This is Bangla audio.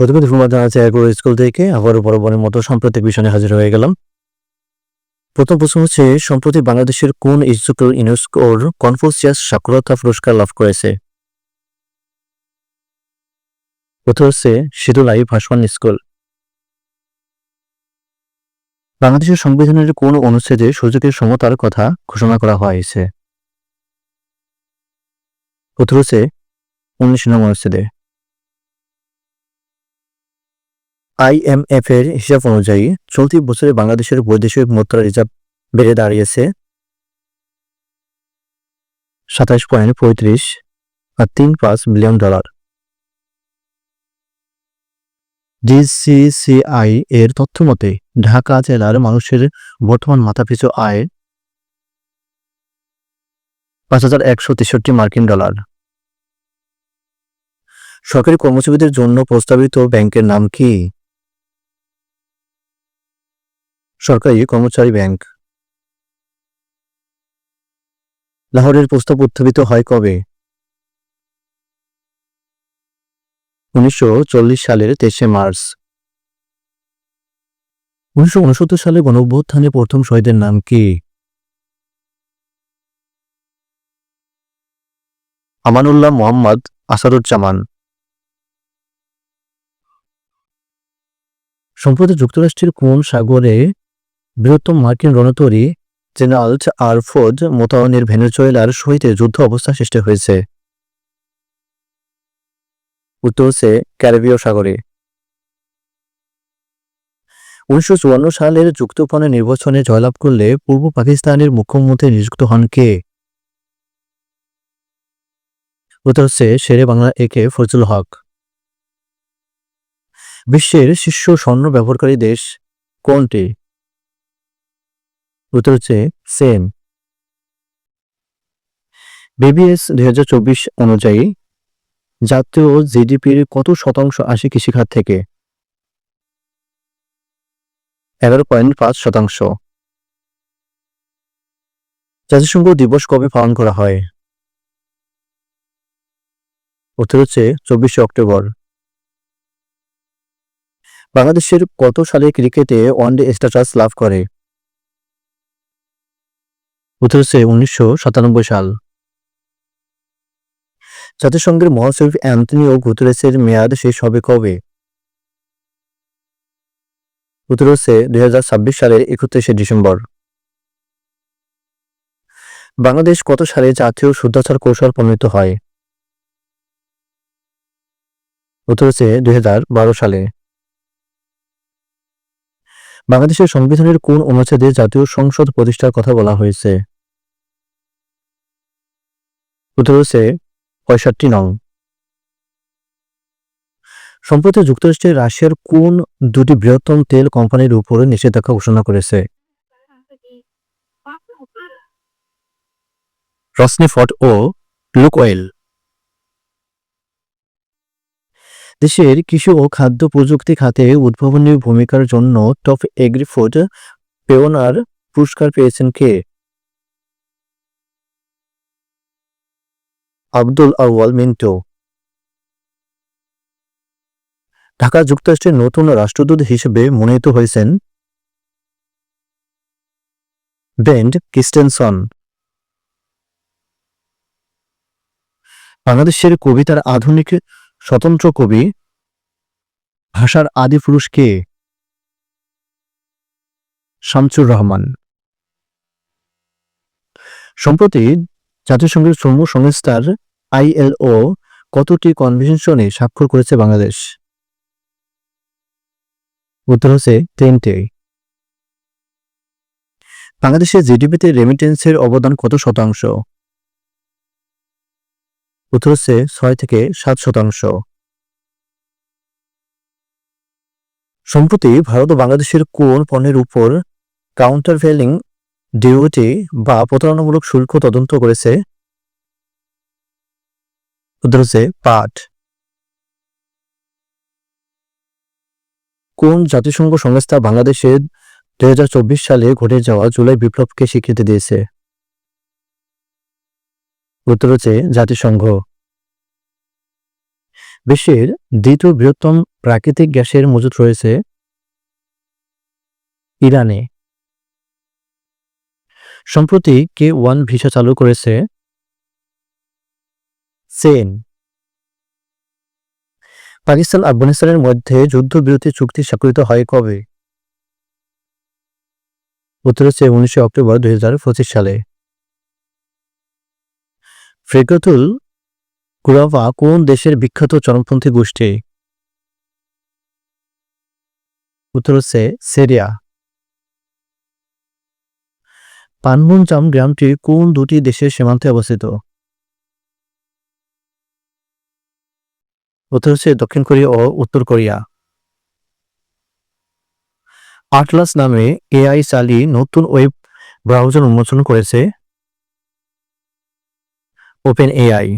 প্রতিবেদী ফুলমা জানাচ্ছে এগ্রো স্কুল থেকে আবারও বরাবরের মতো সাম্প্রতিক বিষয়ে হাজির হয়ে গেলাম। প্রথম প্রশ্ন হচ্ছে, সম্প্রতি বাংলাদেশের কোন স্কুল ইউনেস্কোর কনফুসিয়াস সাক্ষরতা পুরস্কার লাভ করেছে? উত্তর হচ্ছে সিধুলাই ভাসমান স্কুল। বাংলাদেশের সংবিধানের কোন অনুচ্ছেদে সুযোগের সমতার কথা ঘোষণা করা হয়েছে? উত্তর হচ্ছে, উনিশ নং অনুচ্ছেদে। আইএমএফ এর হিসাব অনুযায়ী চলতি বছরে বাংলাদেশের বৈদেশিক মুদ্রা রিজার্ভ বেড়ে দাঁড়িয়েছে সাতাশ পয়েন্ট পঁয়ত্রিশ আর তিন পাঁচ বিলিয়ন ডলার। ডিসিসিআই এর তথ্য মতে, ঢাকা জেলার মানুষের বর্তমান মাথাপিছু আয় পাঁচ হাজার একশো তেষট্টি মার্কিন ডলার। সরকারি কর্মচারীদের জন্য প্রস্তাবিত ব্যাংকের নাম কি? সরকারি কর্মচারী ব্যাংক। লাহোরের প্রস্তাব উত্থাপিত হয় কবে? উনিশশো চল্লিশ সালের তেইশে মার্চ। উনিশশো সালে গণঅভ্যুত্থানে প্রথম শহীদের নাম কি? আমানুল্লাহ মোহাম্মদ আসাদুজ্জামান। সম্প্রতি যুক্তরাষ্ট্রের কোন সাগরে বৃহত্তম মার্কিন রণতরী জেনারেল আর ফোর্ড মোতায়েনের ভেনেজুয়েলার সহিত যুদ্ধ অবস্থা সৃষ্টি হয়েছে। উত্তর হচ্ছে ক্যারিবীয় সাগরে। উনিশশো চুয়ান্ন সালের যুক্তপণে নির্বাচনে জয়লাভ করলে পূর্ব পাকিস্তানের মুখ্যমন্ত্রী নিযুক্ত হন কে? উত্তর হচ্ছে শেরে বাংলা একে ফজল হক। বিশ্বের শীর্ষ স্বর্ণ ব্যবহারকারী দেশ কোনটি? উত্তর হচ্ছে সেন বিবিএস দুই হাজার চব্বিশ অনুযায়ী জাতীয় জিডিপির কত শতাংশ আসে কৃষিখাত থেকে? এগারো পয়েন্ট পাঁচ শতাংশ। জাতিসংঘ দিবস কবে পালন করা হয়? উত্তর হচ্ছে চব্বিশে অক্টোবর। বাংলাদেশের কত সালে ক্রিকেটে ওয়ানডে স্ট্যাটাস লাভ করে? হচ্ছে উনিশশো সাতানব্বই সাল। জাতিসংঘের মহাসচিব অ্যান্টনিও গুতরেসের মেয়াদ শেষ হবে কবে? উত্তর দুই সালের একত্রিশে ডিসেম্বর। বাংলাদেশ কত সালে জাতীয় শুদ্ধাচার কৌশল প্রণীত হয়? উত্তর হচ্ছে দুই সালে। বাংলাদেশের সংবিধানের কোন অনুচ্ছেদে জাতীয় সংসদ প্রতিষ্ঠার কথা বলা হয়েছে? উত্তর হচ্ছে পঁয়ষট্টি নং। সম্প্রতি যুক্তরাষ্ট্রের রাশিয়ার কোন দুটি বৃহত্তম তেল কোম্পানির উপরে নিষেধাজ্ঞা ঘোষণা করেছে? রসনিফট ও লুক অয়েল দেশের কৃষি ও খাদ্য প্রযুক্তি খাতে উদ্ভাবনী ভূমিকার জন্য টপ এগ্রিফুড পেওনার পুরস্কার পেয়েছেন কে? আব্দুল আউয়াল মিন্টো। ঢাকা যুক্তরাষ্ট্রের নতুন রাষ্ট্রদূত হিসেবে মনোনীত হয়েছেন বেন্ড ক্রিস্টেনসন বাংলাদেশের কবিতার আধুনিক স্বতন্ত্র কবি, ভাষার আদি পুরুষ কে? শামসুর রহমান। সম্প্রতি জাতিসংঘের শ্রম সংস্থার আইএলও কতটি কনভেনশনে স্বাক্ষর করেছে বাংলাদেশ? উত্তর হচ্ছে তিনটে। বাংলাদেশের জিডিপিতে রেমিটেন্সের অবদান কত শতাংশ? উত্তর হচ্ছে ছয় থেকে সাত শতাংশ। সম্প্রতি ভারত ও বাংলাদেশের কোন পণ্যের উপর কাউন্টার ভেলিং ডিউটি বা প্রতারণামূলক শুল্ক তদন্ত করেছে হচ্ছে পাট কোন জাতিসংঘ সংস্থা বাংলাদেশে দুই সালে ঘটে যাওয়া জুলাই বিপ্লবকে স্বীকৃতি দিয়েছে? উত্তর হচ্ছে জাতিসংঘ। বিশ্বের দ্বিতীয় বৃহত্তম প্রাকৃতিক গ্যাসের মজুত রয়েছে ইরানে। সম্প্রতি কে ওয়ান ভিসা চালু করেছে? চীন পাকিস্তান, আফগানিস্তানের মধ্যে যুদ্ধবিরতি চুক্তি স্বাক্ষরিত হয় কবে? উত্তর হচ্ছে উনিশে অক্টোবর দুই হাজার পঁচিশ সালে। ফ্রেগতুল কুরাভা কোন দেশের বিখ্যাত চরমপন্থী গোষ্ঠী? উত্তর হচ্ছে সেরিয়া। পানমুনজাম গ্রামটি কোন দুটি দেশের সীমান্তে অবস্থিত? উত্তর হচ্ছে দক্ষিণ কোরিয়া ও উত্তর কোরিয়া। আটলাস নামে এআই চালি নতুন ওয়েব ব্রাউজার উন্মোচন করেছে ওপেন এআই